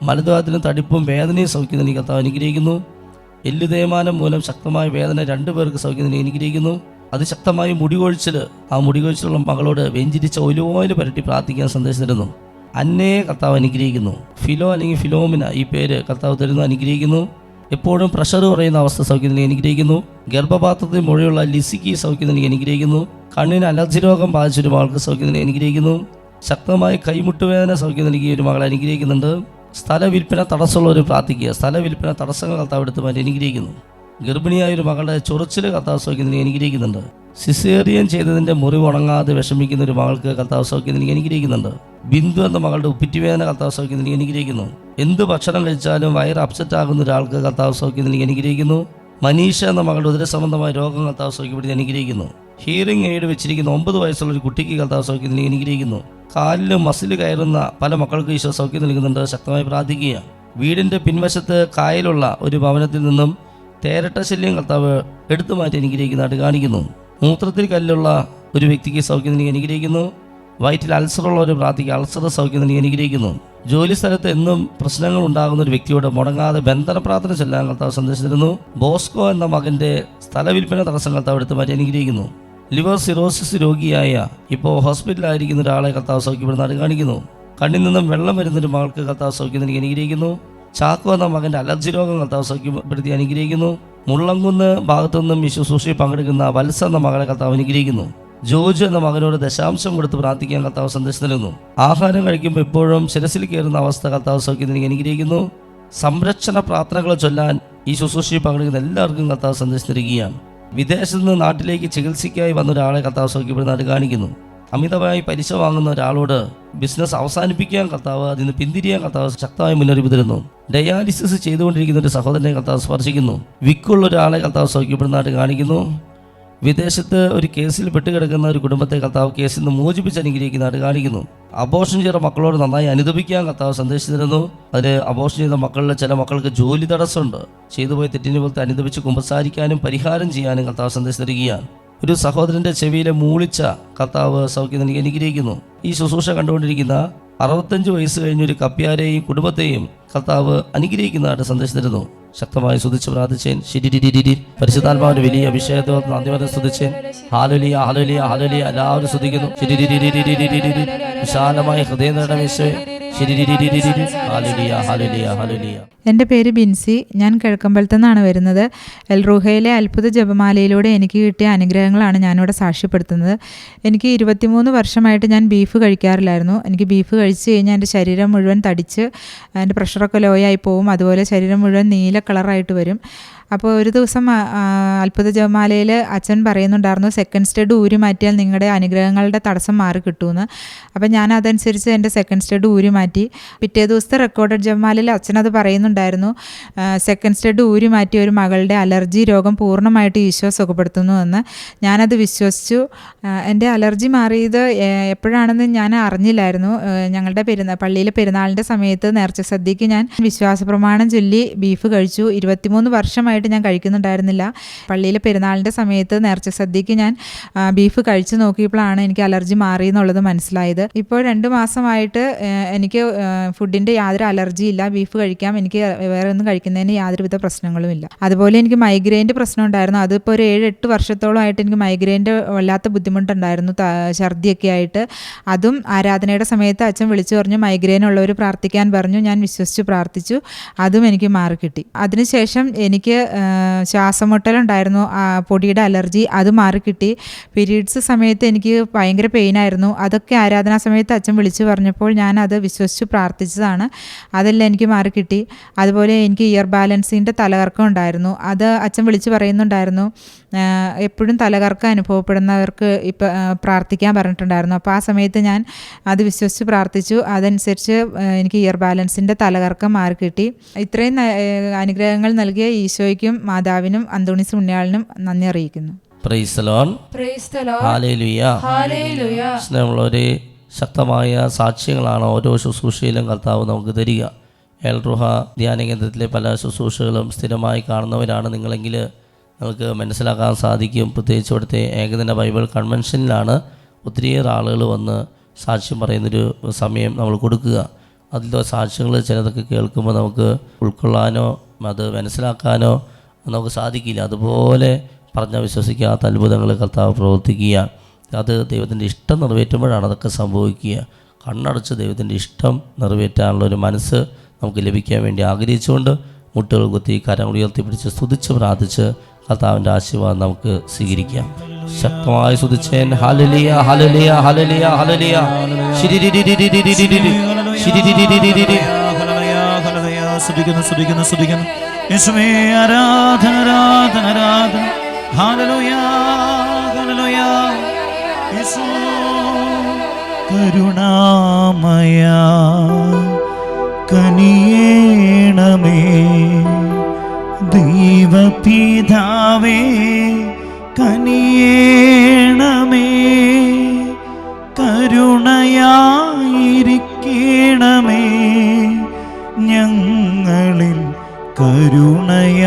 മലദ്വാരത്തിനും തടിപ്പും വേദനയും സൗഖ്യം നൽകി കർത്താവ് അനുഗ്രഹിക്കുന്നു. എല്ലുതേമാനം മൂലം ശക്തമായ വേദന രണ്ടുപേർക്ക് സൗഖ്യം നൽകി അനുഗ്രഹിക്കുന്നു. അതിശക്തമായ മുടികൊഴിച്ചിൽ ആ മുടികൊഴിച്ചിലുള്ള മകളോട് വെഞ്ചിരിച്ച ഒലുവോയിൽ പരട്ടി പ്രാർത്ഥിക്കാൻ സന്ദേശിച്ചിരുന്നു അന്നയെ കർത്താവ് അനുഗ്രഹിക്കുന്നു. ഫിലോ അല്ലെങ്കിൽ ഫിലോമിന ഈ പേര് കർത്താവ് തരുന്നു അനുഗ്രഹിക്കുന്നു. എപ്പോഴും പ്രഷർ കുറയുന്ന അവസ്ഥ സൗഖ്യത്തിന് അനുഗ്രഹിക്കുന്നു. ഗർഭപാത്രത്തിൽ മുഴയുള്ള ലിസിക്ക് സൗഖ്യത്തിന് അനുഗ്രഹിക്കുന്നു. കണ്ണിന് അലർജി രോഗം ബാധിച്ചൊരു മകൾക്ക് സൗഖ്യത്തിന് അനുഗ്രഹിക്കുന്നു. ശക്തമായ കൈമുട്ടുവേദന സൗഖ്യം നൽകി ഒരു മകളെ അനുഗ്രഹിക്കുന്നുണ്ട്. സ്ഥല വിൽപ്പന തടസ്സമുള്ളവർ പ്രാർത്ഥിക്കുക. സ്ഥല വിൽപ്പന തടസ്സങ്ങൾ കർത്താവ് എടുത്ത് അനുഗ്രഹിക്കുന്നു. ഗർഭിണിയായ ഒരു മകളുടെ ചൊറിച്ചിൽ കർത്താവ് സൗഖ്യത്തിന് സിസേറിയൻ ചെയ്തതിന്റെ മുറിവ് ഉണങ്ങാതെ വിഷമിക്കുന്ന ഒരു മകൾക്ക് കർത്താവ് സൗഖ്യത്തിന് അനുഗ്രഹിക്കുന്നുണ്ട്. ബിന്ദു എന്ന മകളുടെ ഉപ്പിറ്റുവേദന കർത്താവ് സൗഖ്യത്തിന് അനുഗ്രഹിക്കുന്നു. എന്ത് ഭക്ഷണം കഴിച്ചാലും വയറ് അപ്സെറ്റ് ആകുന്ന ഒരാൾക്ക് കർത്താവ് സൗഖ്യത്തിന് അനുഗ്രഹിക്കുന്നു. മനീഷ എന്ന മകളുടെ ഉദര സംബന്ധമായ രോഗം കർത്താവ് സൗഖ്യപ്പെടുത്തി അനുഗ്രഹിക്കുന്നു. ഹിയറിംഗ് എയ്ഡ് വെച്ചിരിക്കുന്ന ഒമ്പത് വയസ്സുള്ള ഒരു കുട്ടിക്ക് കർത്താവ് സൗഖ്യത്തിന് അനുഗ്രഹിക്കുന്നു. കാലിൽ മസിൽ കയറുന്ന പല മക്കൾക്ക് ഈശോ സൗഖ്യം നൽകുന്നുണ്ട്. ശക്തമായി പ്രാർത്ഥിക്കുക വീടിന്റെ പിൻവശത്ത് കായലുള്ള ഒരു ഭവനത്തിൽ നിന്നും തേരട്ട ശല്യം കർത്താവ് എടുത്തു മാറ്റി അനുഗ്രഹിക്കുന്നതായിട്ട് കാണിക്കുന്നു. മൂത്രത്തിൽ കല്ലുള്ള ഒരു വ്യക്തിക്ക് സൗഖ്യം നൽകി അനുഗ്രഹിക്കുന്നു വയറ്റിൽ അൾസറുള്ള ഒരു പ്രാർത്ഥിക്ക് അൾസർ സൗഖ്യം നൽകി അനുഗ്രഹിക്കുന്നു ജോലി സ്ഥലത്ത് എന്നും പ്രശ്നങ്ങൾ ഉണ്ടാകുന്ന ഒരു വ്യക്തിയോട് മുടങ്ങാതെ ബന്ധന പ്രാർത്ഥന ചെല്ലാൻ കർത്താവ് സന്ദേശിച്ചിരുന്നു. ബോസ്കോ എന്ന മകന്റെ സ്ഥലവിൽപ്പന തടസ്സം കർത്താവ് എടുത്തു മാറ്റി അനുഗ്രഹിക്കുന്നു ലിവർ സിറോസിസ് രോഗിയായ ഇപ്പോൾ ഹോസ്പിറ്റലിലായിരിക്കുന്ന ഒരാളെ കർത്താവ് സൗഖ്യപ്പെടുന്നതായിട്ട് കാണിക്കുന്നു. കണ്ണിൽ നിന്നും വെള്ളം വരുന്നൊരു മകൾക്ക് കർത്താവ് സൗഖ്യം നൽകി അനുഗ്രഹിക്കുന്നു ചാക്കോ എന്ന മകന്റെ അലർജി രോഗം കർത്താവ് സൗഖ്യപ്പെടുത്തി അനുഗ്രഹിക്കുന്നു. മുള്ളംകുന്ന് ഭാഗത്തു നിന്നും ശുശ്രൂഷയിൽ പങ്കെടുക്കുന്ന വത്സ എന്ന മകളെ കർത്താവ് അനുഗ്രഹിക്കുന്നു. ജോജു എന്ന മകനോട് ദശാംശം കൊടുത്ത് പ്രാർത്ഥിക്കാൻ കർത്താവ് സന്ദേശം നൽകുന്നു ആഹാരം കഴിക്കുമ്പോൾ എപ്പോഴും ശിരസിൽ കയറുന്ന അവസ്ഥ കർത്താവ് സൗഖ്യം നൽകി അനുഗ്രഹിക്കുന്നു. സംരക്ഷണ പ്രാർത്ഥനകൾ ചൊല്ലാൻ ഈ ശുശ്രൂഷയിൽ പങ്കെടുക്കുന്ന എല്ലാവർക്കും കർത്താവ് സന്ദേശം നൽകുകയാണ് വിദേശത്ത് നിന്ന് നാട്ടിലേക്ക് ചികിത്സയ്ക്കായി വന്ന ഒരാളെ കർത്താവ് സൗഖ്യപ്പെടുന്നതായിട്ട് കാണിക്കുന്നു. അമിതമായി പലിശ വാങ്ങുന്ന ഒരാളോട് ബിസിനസ് അവസാനിപ്പിക്കാൻ കർത്താവ് അതിന് പിന്തിരിയാൻ കർത്താവ് ശക്തമായി മുന്നറിയിപ്പ് തരുന്നു. ഡയാലിസിസ് ചെയ്തുകൊണ്ടിരിക്കുന്ന ഒരു സഹോദരനെ കർത്താവ് സ്പർശിക്കുന്നു. വിക്കുള്ള ഒരാളെ കർത്താവ് സൗഖ്യപ്പെടുന്നതായിട്ട് കാണിക്കുന്നു. വിദേശത്ത് ഒരു കേസിൽ പെട്ടുകിടക്കുന്ന ഒരു കുടുംബത്തെ കർത്താവ് കേസിൽ നിന്ന് മോചിപ്പിച്ച് അനുഗ്രഹിക്കുന്നതായിട്ട് കാണിക്കുന്നു. അബോഷൻ ചെയ്ത മക്കളോട് നന്നായി അനുദപിക്കാൻ കർത്താവ് സന്ദേശം തരുന്നു. അതിന് അബോഷൻ ചെയ്ത മക്കളിലെ ചില മക്കൾക്ക് ജോലി തടസ്സമുണ്ട്. ചെയ്തുപോയ തെറ്റിനെ പോലത്തെ അനുദപിച്ച് കുമ്പസാരിക്കാനും പരിഹാരം ചെയ്യാനും കർത്താവ് സന്ദേശം തരികയാണ്. ഒരു സഹോദരന്റെ ചെവിയിലെ മൂളിച്ച കർത്താവ് സൗഖ്യം നൽകി അനുഗ്രഹിക്കുന്നു ഈ ശുശ്രൂഷ കണ്ടുകൊണ്ടിരിക്കുന്ന അറുപത്തഞ്ച് വയസ്സ് കഴിഞ്ഞൊരു കപ്പ്യാരെയും കുടുംബത്തെയും കർത്താവ് അനുഗ്രഹിക്കുന്നതായിട്ട് സന്ദേശിച്ചിരുന്നു ശക്തമായി സ്തുതിച്ച് പ്രാർത്ഥിച്ചേൻ ശിരിരിരിരി പരിശുദ്ധാത്മാവിന് വലിയ അഭിഷേകത്തോടെ നന്ദിവരെ സ്തുതിച്ചേൻ ഹാലുലിയ ഹാലുലിയ ഹാലുലിയ എല്ലാവരും സ്തുതിക്കുന്നു ശിരിരിരിരിരിരിരി വിശാലമായ ഹൃദയം നേടണം എന്റെ പേര് ബിൻസി ഞാൻ കിഴക്കമ്പലത്തു നിന്നാണ് വരുന്നത് എൽ റൂഹയിലെ അത്ഭുത ജപമാലയിലൂടെ എനിക്ക് കിട്ടിയ അനുഗ്രഹങ്ങളാണ് ഞാനിവിടെ സാക്ഷ്യപ്പെടുത്തുന്നത് എനിക്ക് ഇരുപത്തിമൂന്ന് വർഷമായിട്ട് ഞാൻ ബീഫ് കഴിക്കാറില്ലായിരുന്നു എനിക്ക് ബീഫ് കഴിച്ച് കഴിഞ്ഞാൽ എന്റെ ശരീരം മുഴുവൻ തടിച്ച് എന്റെ പ്രഷറൊക്കെ ലോ ആയി പോവും അതുപോലെ ശരീരം മുഴുവൻ നീല കളറായിട്ട് വരും അപ്പോൾ ഒരു ദിവസം അത്ഭുത ജപമാലയിൽ അച്ഛൻ പറയുന്നുണ്ടായിരുന്നു സെക്കൻഡ് സ്റ്റഡ് ഊരി മാറ്റിയാൽ നിങ്ങളുടെ അനുഗ്രഹങ്ങളുടെ തടസ്സം മാറി കിട്ടുമെന്ന് അപ്പോൾ ഞാൻ അതനുസരിച്ച് എന്റെ സെക്കൻഡ് സ്റ്റഡ് ഊരി മാറ്റി. പിറ്റേ ദിവസത്തെ റെക്കോർഡഡ് ജപമാലയിൽ അച്ഛനത് പറയുന്നുണ്ടായിരുന്നു സെക്കൻഡ് സ്റ്റഡ് ഊരി മാറ്റി ഒരു മകളുടെ അലർജി രോഗം പൂർണമായിട്ട് ഈശോ സുഖപ്പെടുത്തുന്നു എന്ന്. ഞാനത് വിശ്വസിച്ചു. എന്റെ അലർജി മാറിയത് എപ്പോഴാണെന്ന് ഞാൻ അറിഞ്ഞില്ലായിരുന്നു. ഞങ്ങളുടെ പെരുന്നാൾ പള്ളിയിലെ പെരുന്നാളിന്റെ സമയത്ത് നേർച്ച സദ്യക്ക് ഞാൻ വിശ്വാസ പ്രമാണം ചൊല്ലി ബീഫ് കഴിച്ചു. ഇരുപത്തിമൂന്ന് വർഷമായിട്ട് ഞാൻ കഴിക്കുന്നുണ്ടായിരുന്നില്ല. പള്ളിയിലെ പെരുന്നാളിന്റെ സമയത്ത് നേർച്ച സദ്യക്ക് ഞാൻ ബീഫ് കഴിച്ചു നോക്കിയപ്പോഴാണ് എനിക്ക് അലർജി മാറി എന്നുള്ളത് മനസ്സിലായത്. ഇപ്പോൾ രണ്ട് മാസമായിട്ട് എനിക്ക് ഫുഡിന്റെ യാതൊരു അലർജി ഇല്ല. ബീഫ് കഴിക്കാം. എനിക്ക് വേറെ ഒന്നും കഴിക്കുന്നതിന് യാതൊരുവിധ പ്രശ്നങ്ങളുമില്ല അതുപോലെ എനിക്ക് മൈഗ്രെയിന്റെ പ്രശ്നം ഉണ്ടായിരുന്നു. അതിപ്പോൾ ഒരു ഏഴ് എട്ട് വർഷത്തോളമായിട്ട് എനിക്ക് മൈഗ്രെയിന്റെ വല്ലാത്ത ബുദ്ധിമുട്ടുണ്ടായിരുന്നു ഛർദിയൊക്കെ ആയിട്ട്. അതും ആരാധനയുടെ സമയത്ത് അച്ഛൻ വിളിച്ചു പറഞ്ഞു മൈഗ്രെയിൻ ഉള്ളവർ പ്രാർത്ഥിക്കാൻ പറഞ്ഞു. ഞാൻ വിശ്വസിച്ച് പ്രാർത്ഥിച്ചു. അതും എനിക്ക് മാറി കിട്ടി അതിനുശേഷം എനിക്ക് ശ്വാസമുട്ടലുണ്ടായിരുന്നു. മുട്ടലുണ്ടായിരുന്നു പൊടിയുടെ അലർജി അത് മാറിക്കിട്ടി. പീരീഡ്സ് സമയത്ത് എനിക്ക് ഭയങ്കര പെയിനായിരുന്നു. അതൊക്കെ ആരാധനാ സമയത്ത് അച്ഛൻ വിളിച്ചു പറഞ്ഞപ്പോൾ ഞാൻ അത് വിശ്വസിച്ച് പ്രാർത്ഥിച്ചതാണ്. അതെല്ലാം എനിക്ക് മാറിക്കിട്ടി. അതുപോലെ എനിക്ക് ഇയർ ബാലൻസിന്റെ തലകറക്കം ഉണ്ടായിരുന്നു. അത് അച്ഛൻ വിളിച്ച് പറയുന്നുണ്ടായിരുന്നു. എപ്പോഴും തലകറക്കം അനുഭവപ്പെടുന്നവർക്ക് ഇപ്പം പ്രാർത്ഥിക്കാൻ പറഞ്ഞിട്ടുണ്ടായിരുന്നു. അപ്പോൾ ആ സമയത്ത് ഞാൻ അത് വിശ്വസിച്ച് പ്രാർത്ഥിച്ചു. അതനുസരിച്ച് എനിക്ക് ഇയർ ബാലൻസിന്റെ തലകറക്കം മാറിക്കിട്ടി. ഇത്രയും അനുഗ്രഹങ്ങൾ നൽകിയ ഈശോയ്ക്കും മാതാവിനും അന്തോണിസ് ഉണ്ണിയാളിനും നന്ദി അറിയിക്കുന്നു. സ്നേഹമുള്ളവരെ ശക്തമായ സാക്ഷ്യങ്ങളാണ് ഓരോ ശുശ്രൂഷയിലും കർത്താവ് നമുക്ക് തരിക. എൽറുഹ ധ്യാന കേന്ദ്രത്തിലെ പല ശുശ്രൂഷകളും സ്ഥിരമായി കാണുന്നവരാണ് നിങ്ങളെങ്കിൽ നമുക്ക് മനസ്സിലാക്കാൻ സാധിക്കും. പ്രത്യേകിച്ച് ഇവിടുത്തെ ഏകദിന ബൈബിൾ കൺവെൻഷനിലാണ് ഒത്തിരിയേറെ ആളുകൾ വന്ന് സാക്ഷ്യം പറയുന്നൊരു സമയം നമ്മൾ കൊടുക്കുക. അതിലെ സാക്ഷ്യങ്ങൾ ചിലതൊക്കെ കേൾക്കുമ്പോൾ നമുക്ക് ഉൾക്കൊള്ളാനോ അത് മനസ്സിലാക്കാനോ നമുക്ക് സാധിക്കില്ല. അതുപോലെ പറഞ്ഞാൽ വിശ്വസിക്കാത്ത അത്ഭുതങ്ങൾ കർത്താവ് പ്രവർത്തിക്കുക. അത് ദൈവത്തിന്റെ ഇഷ്ടം നിറവേറ്റുമ്പോഴാണ് അതൊക്കെ സംഭവിക്കുക. കണ്ണടച്ച് ദൈവത്തിന്റെ ഇഷ്ടം നിറവേറ്റാനുള്ള ഒരു മനസ്സ് നമുക്ക് ലഭിക്കാൻ വേണ്ടി ആഗ്രഹിച്ചുകൊണ്ട് മുട്ടുകൾ കുത്തി കരം ഉയർത്തി പിടിച്ച് സ്തുതിച്ച് പ്രാർത്ഥിച്ച് കർത്താവിന്റെ ആശീർവാദം നമുക്ക് സ്വീകരിക്കാം. ശക്തമായി സ്തുതിച്ചേൻ. ഹലലിയ ഹലലിയ ഹലലിയ ഹലലിയ ശ്രദ്ധിക്കുന്നു ശ്രദ്ധിക്കുന്നു ശ്രദ്ധിക്കുന്നു യേശുവേ ആരാധന ആരാധന ആരാധന. ഹാലലോയാ ഹാലലോയാ യേശു കരുണാമയ. കനിയേണമേ. ദൈവപിതാവേ കനിയേണമേ. കരുണയാ വേണമേ ഞങ്ങളിൽ കരുണയായിരിക്കും.